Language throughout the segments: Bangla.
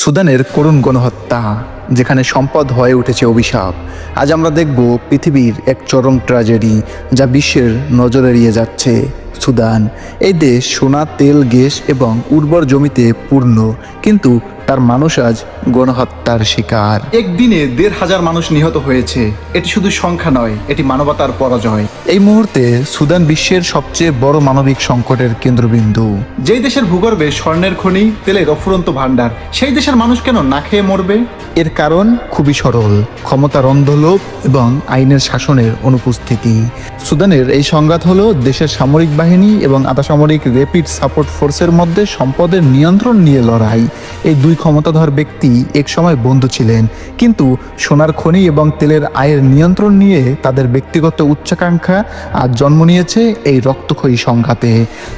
সুদানের করুণ গণহত্যা, যেখানে সম্পদ হয়ে উঠেছে অভিশাপ। আজ আমরা দেখব পৃথিবীর এক চরম ট্র্যাজেডি, যা বিশ্বের নজর এড়িয়ে যাচ্ছে। সুদান, এই দেশ সোনা, তেল, গ্যাস এবং উর্বর জমিতে পূর্ণ, কিন্তু তার মানুষ আজ গণহত্যার শিকার। একদিনে দেড় হাজার মানুষ নিহত হয়েছে। এটি শুধু সংখ্যা নয় এটি মানবতার পরাজয়। এই মুহূর্তে সুদান বিশ্বের সবচেয়ে বড় মানবিক সংকটের কেন্দ্রবিন্দু। যেই দেশের ভূগর্ভে স্বর্ণের খনি তেলের অফুরন্ত ভাণ্ডার সেই দেশের মানুষ কেন না খেয়ে মরবে? এর কারণ খুবই সরল ক্ষমতার অন্ধলোভ এবং আইনের শাসনের অনুপস্থিতি। সুদানের এই সংঘাত হলো দেশের সামরিক বাহিনী এবং আধাসামরিক র্যাপিড সাপোর্ট ফোর্সের মধ্যে সম্পদের নিয়ন্ত্রণ নিয়ে লড়াই। এই দুই ক্ষমতাধর ব্যক্তি একসময় বন্ধু ছিলেন। কিন্তু সোনার খনি এবং তেলের আয়ের নিয়ন্ত্রণ নিয়ে তাদের ব্যক্তিগত উচ্চাকাঙ্ক্ষা আজ জন্ম নিয়েছে এই রক্তক্ষয়ী সংঘাতে।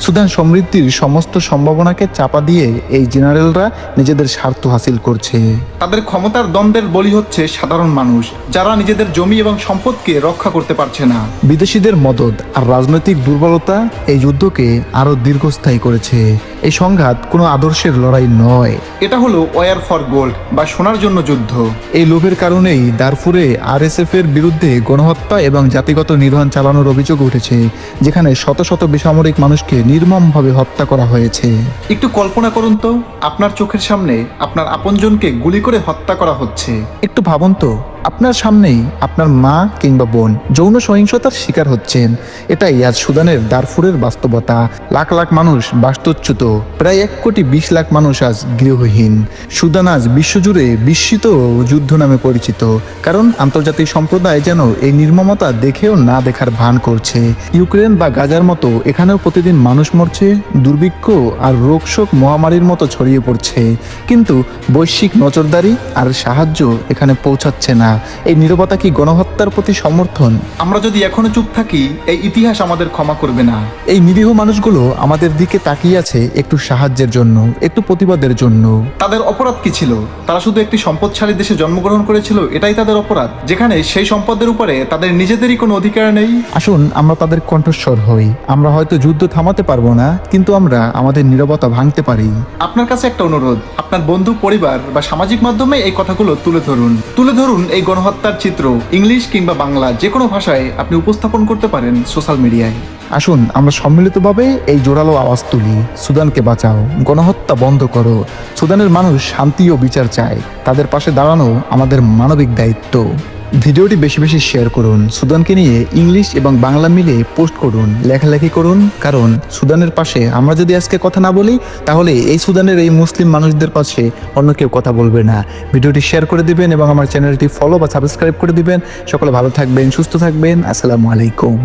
সুদান সমৃদ্ধির সমস্ত সম্ভাবনাকে চাপা দিয়ে এই জেনারেলরা নিজেদের স্বার্থ হাসিল করছে। তাদের ক্ষমতার দ্বন্দ্বের বলি হচ্ছে সাধারণ মানুষ, যারা নিজেদের জমি এবং সম্পদকে রক্ষা করতে পারছে না। বিদেশিদের মদত আর রাজনৈতিক দুর্বলতা এই যুদ্ধকে আরও দীর্ঘস্থায়ী করেছে। এই সংঘাত কোনো আদর্শের লড়াই নয়। এটা হলো ওয়ার ফর গোল্ড বা সোনার জন্য যুদ্ধ। এই লোভের কারণেই দারফুরে আরএসএফ এর বিরুদ্ধে গণহত্যা এবং জাতিগত নিধন চালানোর অভিযোগ উঠেছে যেখানে শত শত বেসামরিক মানুষকে নির্মমভাবে হত্যা করা হয়েছে। একটু কল্পনা করুন তো আপনার চোখের সামনে আপনার আপনজনকে গুলি করে হত্যা করা হচ্ছে। একটু ভাবুন তো আপনার সামনেই আপনার মা কিংবা বোন যৌন সহিংসতার শিকার হচ্ছেন। এটাই আজ সুদানের দারফুরের বাস্তবতা। লাখ লাখ মানুষ বাস্তুচ্যুত, প্রায় এক কোটি বিশ লাখ মানুষ আজ গৃহহীন। সুদান আজ বিশ্বজুড়ে বিস্মিত যুদ্ধ নামে পরিচিত, কারণ আন্তর্জাতিক সম্প্রদায় যেন এই নির্মমতা দেখেও না দেখার ভান করছে। ইউক্রেন বা গাজার মতো এখানেও প্রতিদিন মানুষ মরছে, দুর্ভিক্ষ আর রোগশোক মহামারীর মতো ছড়িয়ে পড়ছে। কিন্তু বৈশ্বিক নজরদারি আর সাহায্য এখানে পৌঁছাচ্ছে না এই নীরবতা কি গণহত্যার প্রতি সমর্থন? আমরা যদি এখনও চুপ থাকি এই ইতিহাস আমাদের ক্ষমা করবে না। এই নিরীহ মানুষগুলো আমাদের দিকে তাকিয়ে আছে একটু সাহায্যের জন্য একটু প্রতিবাদের জন্য। তাদের অপরাধ কি ছিল? তারা শুধু একটি সম্পদশালী দেশে জন্মগ্রহণ করেছিল এটাই তাদের অপরাধ। যেখানে সেই সম্পদের উপরে তাদের নিজেদেরই কোনো অধিকার নেই। আসুন আমরা তাদের কণ্ঠস্বর হই। আমরা হয়তো যুদ্ধ থামাতে পারব না কিন্তু আমরা আমাদের নীরবতা ভাঙতে পারি। আপনার কাছে একটা অনুরোধ। আপনার বন্ধু পরিবার বা সামাজিক মাধ্যমে এই কথাগুলো তুলে ধরুন। তুলে ধরুন এই গণহত্যার চিত্র, ইংলিশ কিংবা বাংলা যে কোনো ভাষায় আপনি উপস্থাপন করতে পারেন সোশ্যাল মিডিয়ায়। আসুন, আমরা সম্মিলিতভাবে এই জোরালো আওয়াজ তুলি। সুদানকে বাঁচাও, গণহত্যা বন্ধ করো। সুদানের মানুষ শান্তি ও বিচার চায়। তাদের পাশে দাঁড়ানো আমাদের মানবিক দায়িত্ব। ভিডিওটি বেশি বেশি শেয়ার করুন। সুদানকে নিয়ে ইংলিশ এবং বাংলা মিলে পোস্ট করুন, লেখালেখি করুন, কারণ সুদানের পাশে আমরা যদি আজকে কথা না বলি, তাহলে এই সুদানের এই মুসলিম মানুষদের পাশে অন্য কেউ কথা বলবে না। ভিডিওটি শেয়ার করে দিবেন এবং আমার চ্যানেলটি ফলো বা সাবস্ক্রাইব করে দিবেন। সকলে ভালো থাকবেন, সুস্থ থাকবেন। আসসালামু আলাইকুম।